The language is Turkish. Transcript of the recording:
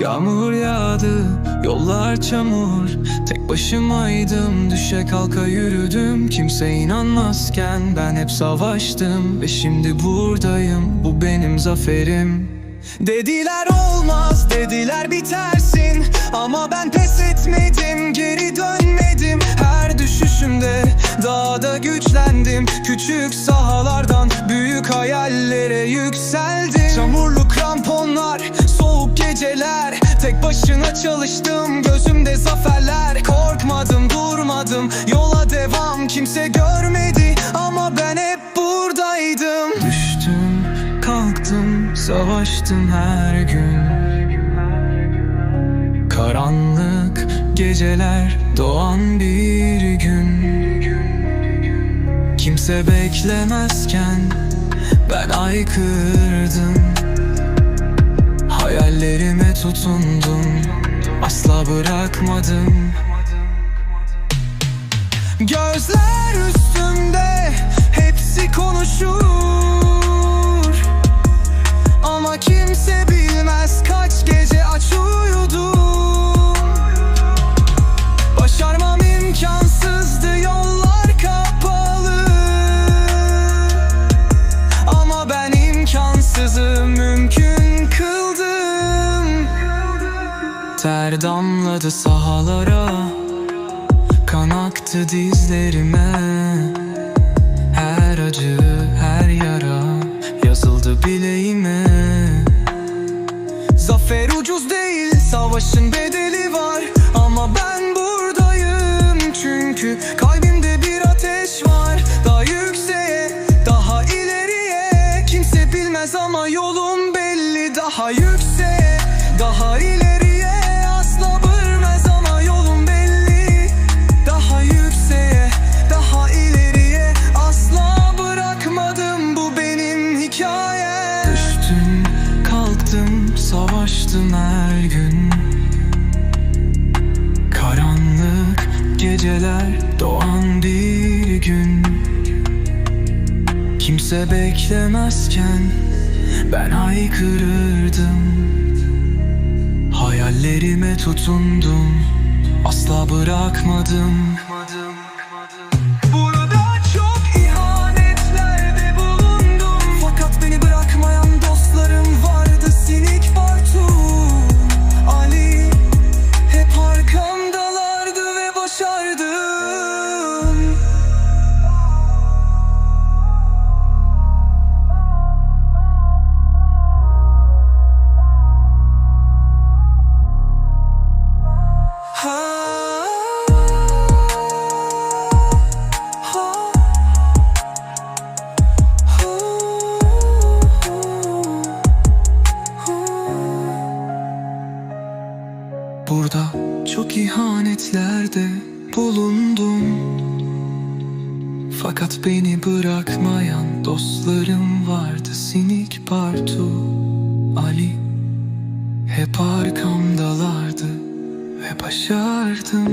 Yağmur yağdı, yollar çamur. Tek başımaydım, düşe kalka yürüdüm. Kimse inanmazken ben hep savaştım. Ve şimdi buradayım, bu benim zaferim. Dediler olmaz, dediler bitersin. Ama ben pes etmedim, geri dönmedim. Her düşüşümde daha da güçlendim. Küçük sahalardan büyük başına çalıştım, gözümde zaferler Korkmadım, durmadım, yola devam Kimse görmedi ama ben hep buradaydım. Düştüm, kalktım, savaştım her gün. Karanlık geceler doğan bir gün. Kimse beklemezken ben aykırdım Hayallerime tutundum asla bırakmadım. Gözler Ter damladı sahalara Kan aktı dizlerime. Her acı, her yara Yazıldı bileğime. Zafer ucuz değil, savaşın bedeli var. Ama ben buradayım çünkü Kalbimde bir ateş var. Daha yükseğe, daha ileriye Kimse bilmez ama savaştım her gün. Karanlık geceler doğan bir gün. Kimse beklemezken ben haykırırdım Hayallerime tutundum asla bırakmadım Burada çok ihanetlerde bulundum. Fakat beni bırakmayan dostlarım vardı. Sinik Bartu, Ali Hep arkamdalardı ve başardım